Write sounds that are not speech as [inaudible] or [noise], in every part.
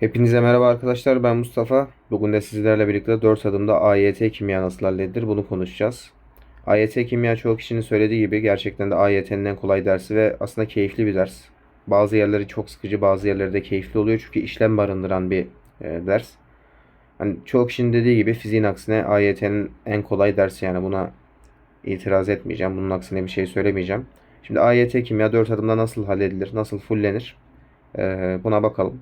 Hepinize merhaba arkadaşlar ben Mustafa. Bugün de sizlerle birlikte 4 adımda AYT kimya nasıl halledilir bunu konuşacağız. AYT kimya çoğu kişinin söylediği gibi gerçekten de AYT'nin en kolay dersi ve aslında keyifli bir ders. Bazı yerleri çok sıkıcı bazı yerleri de keyifli oluyor çünkü işlem barındıran bir e, ders. Hani çoğu kişinin dediği gibi fiziğin aksine AYT'nin en kolay dersi yani buna itiraz etmeyeceğim. Bunun aksine bir şey söylemeyeceğim. Şimdi AYT kimya 4 adımda nasıl halledilir, nasıl fullenir e, buna bakalım.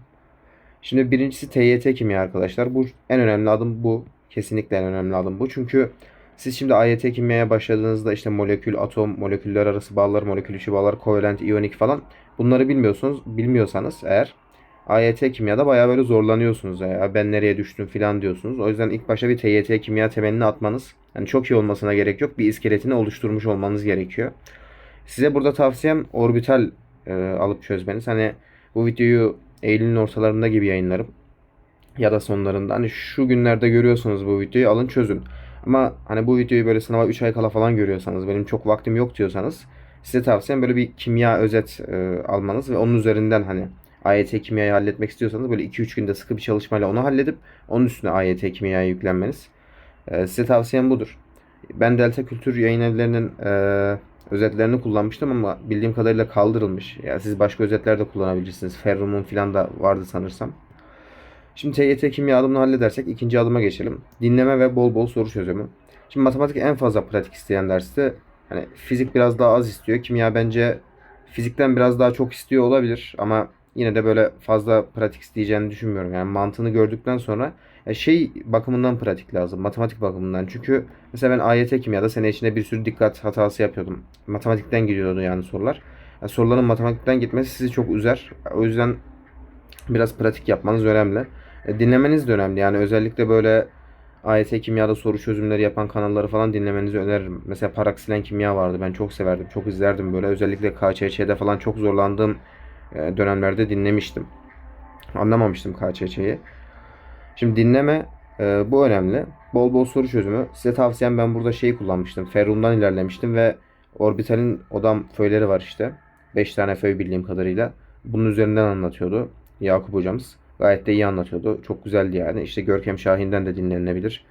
Şimdi birincisi TYT kimya arkadaşlar. Bu en önemli adım bu. Kesinlikle en önemli adım bu. Çünkü siz şimdi AYT kimyaya başladığınızda işte molekül, atom, moleküller arası bağlar, molekül içi bağlar, kovalent, iyonik falan bunları bilmiyorsunuz. Bilmiyorsanız eğer AYT kimyada bayağı böyle zorlanıyorsunuz. Ya ben nereye düştüm falan diyorsunuz. O yüzden ilk başta bir TYT kimya temelini atmanız yani çok iyi olmasına gerek yok. Bir iskeletini oluşturmuş olmanız gerekiyor. Size burada tavsiyem orbital e, alıp çözmeniz. Hani bu videoyu Eylül'ün ortalarında gibi yayınlarım. Ya da sonlarında. Hani şu günlerde görüyorsunuz bu videoyu alın çözün. Ama hani bu videoyu böyle sınava 3 ay kala falan görüyorsanız benim çok vaktim yok diyorsanız size tavsiyem böyle bir kimya özet e, almanız ve onun üzerinden hani AYT kimyayı halletmek istiyorsanız böyle 2-3 günde sıkı bir çalışmayla onu halledip onun üstüne AYT kimyaya yüklenmeniz. E, size tavsiyem budur. Ben Delta Kültür yayın evlerinin e, özetlerini kullanmıştım ama bildiğim kadarıyla kaldırılmış. Yani siz başka özetler de kullanabilirsiniz. Ferrum'un falan da vardı sanırsam. Şimdi TYT kimya adımını halledersek ikinci adıma geçelim. Dinleme ve bol bol soru çözümü. Şimdi matematik en fazla pratik isteyen derste. Hani fizik biraz daha az istiyor. Kimya bence fizikten biraz daha çok istiyor olabilir ama yine de böyle fazla pratik isteyeceğini düşünmüyorum. Yani mantığını gördükten sonra ya şey bakımından pratik lazım. Matematik bakımından. Çünkü mesela ben AYT kimyada sene içinde bir sürü dikkat hatası yapıyordum. Matematikten gidiyordu yani sorular. Yani soruların matematikten gitmesi sizi çok üzer. O yüzden biraz pratik yapmanız önemli. E, dinlemeniz de önemli. Yani özellikle böyle AYT kimyada soru çözümleri yapan kanalları falan dinlemenizi öneririm. Mesela Paraksilen Kimya vardı. Ben çok severdim. Çok izlerdim böyle. Özellikle KÇÇ'de falan çok zorlandığım e, dönemlerde dinlemiştim. Anlamamıştım KÇÇ'yi. Şimdi dinleme e, bu önemli. Bol bol soru çözümü. Size tavsiyem ben burada şeyi kullanmıştım. Ferrum'dan ilerlemiştim ve Orbital'in odam föyleri var işte. 5 tane föy bildiğim kadarıyla. Bunun üzerinden anlatıyordu Yakup hocamız. Gayet de iyi anlatıyordu. Çok güzeldi yani. İşte Görkem Şahin'den de dinlenilebilir.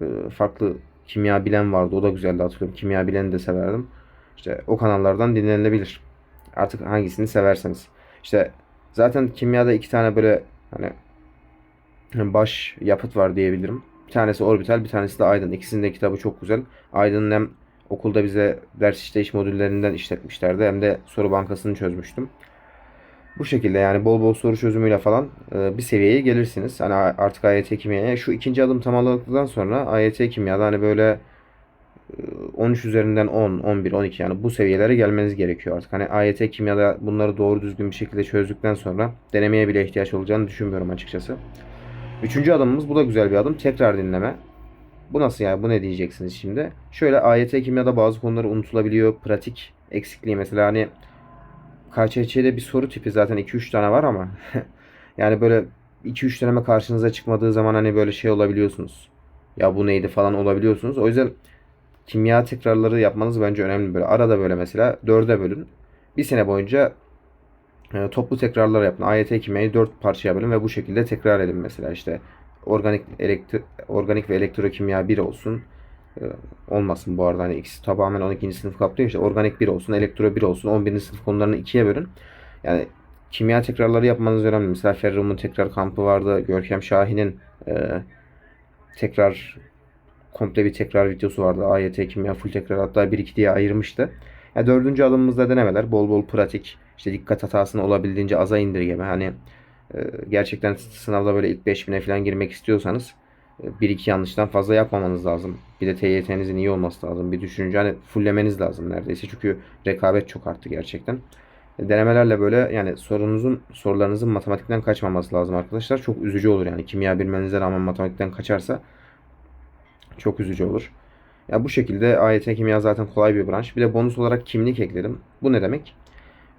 E, farklı kimya bilen vardı. O da güzeldi hatırlıyorum. Kimya bileni de severdim. İşte o kanallardan dinlenilebilir. Artık hangisini severseniz. İşte zaten kimyada iki tane böyle hani baş yapıt var diyebilirim. Bir tanesi orbital, bir tanesi de Aydın. İkisinin de kitabı çok güzel. Aydın'ın hem okulda bize ders işleyiş modüllerinden işletmişlerdi hem de soru bankasını çözmüştüm. Bu şekilde yani bol bol soru çözümüyle falan e, bir seviyeye gelirsiniz. Hani artık AYT kimyaya şu ikinci adım tamamladıktan sonra AYT kimyada hani böyle e, 13 üzerinden 10, 11, 12 yani bu seviyelere gelmeniz gerekiyor artık. Hani AYT kimyada bunları doğru düzgün bir şekilde çözdükten sonra denemeye bile ihtiyaç olacağını düşünmüyorum açıkçası. Üçüncü adımımız bu da güzel bir adım. Tekrar dinleme. Bu nasıl yani? Bu ne diyeceksiniz şimdi? Şöyle AYT kimyada bazı konuları unutulabiliyor. Pratik eksikliği mesela hani KÇÇ'de bir soru tipi zaten 2-3 tane var ama [laughs] yani böyle 2-3 deneme karşınıza çıkmadığı zaman hani böyle şey olabiliyorsunuz. Ya bu neydi falan olabiliyorsunuz. O yüzden kimya tekrarları yapmanız bence önemli. Böyle arada böyle mesela 4'e bölün. Bir sene boyunca toplu tekrarlar yapın. AYT kimyayı 4 parçaya bölün ve bu şekilde tekrar edin mesela işte organik elektri organik ve elektrokimya 1 olsun. E, olmasın bu arada hani ikisi tamamen 12. sınıf kaplıyor işte organik 1 olsun, elektro 1 olsun. 11. sınıf konularını ikiye bölün. Yani kimya tekrarları yapmanız önemli. Mesela Ferrum'un tekrar kampı vardı. Görkem Şahin'in e, tekrar komple bir tekrar videosu vardı. AYT kimya full tekrar hatta 1-2 diye ayırmıştı. Yani dördüncü adımımızda denemeler. Bol bol pratik. işte dikkat hatasını olabildiğince aza indirgeme. Hani e, gerçekten sınavda böyle ilk 5000'e falan girmek istiyorsanız e, bir iki yanlıştan fazla yapmamanız lazım. Bir de TYT'nizin iyi olması lazım. Bir düşünce hani fullemeniz lazım neredeyse. Çünkü rekabet çok arttı gerçekten. E, Denemelerle böyle yani sorunuzun sorularınızın matematikten kaçmaması lazım arkadaşlar. Çok üzücü olur yani. Kimya bilmenize rağmen matematikten kaçarsa çok üzücü olur. Ya bu şekilde AYT kimya zaten kolay bir branş. Bir de bonus olarak kimlik ekledim. Bu ne demek?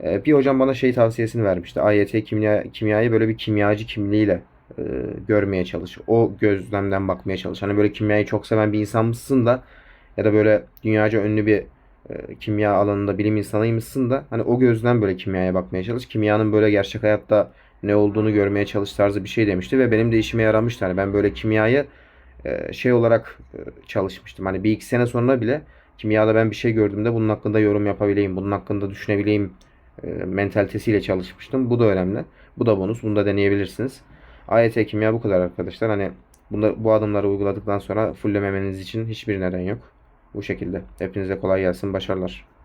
Ee, bir hocam bana şey tavsiyesini vermişti. AYT kimya kimyayı böyle bir kimyacı kimliğiyle e, görmeye çalış. O gözlemden bakmaya çalış. Hani böyle kimyayı çok seven bir insan mısın da ya da böyle dünyaca ünlü bir e, kimya alanında bilim insanıymışsın da hani o gözden böyle kimyaya bakmaya çalış. Kimyanın böyle gerçek hayatta ne olduğunu görmeye çalış tarzı bir şey demişti ve benim de işime yaramıştı. Hani ben böyle kimyayı şey olarak e, çalışmıştım. Hani bir iki sene sonra bile kimyada ben bir şey gördüğümde bunun hakkında yorum yapabileyim, bunun hakkında düşünebileyim e, mentalitesiyle çalışmıştım. Bu da önemli. Bu da bonus. Bunu da deneyebilirsiniz. AYT kimya bu kadar arkadaşlar. Hani bunda, bu adımları uyguladıktan sonra fullememeniz için hiçbir neden yok. Bu şekilde. Hepinize kolay gelsin. Başarılar.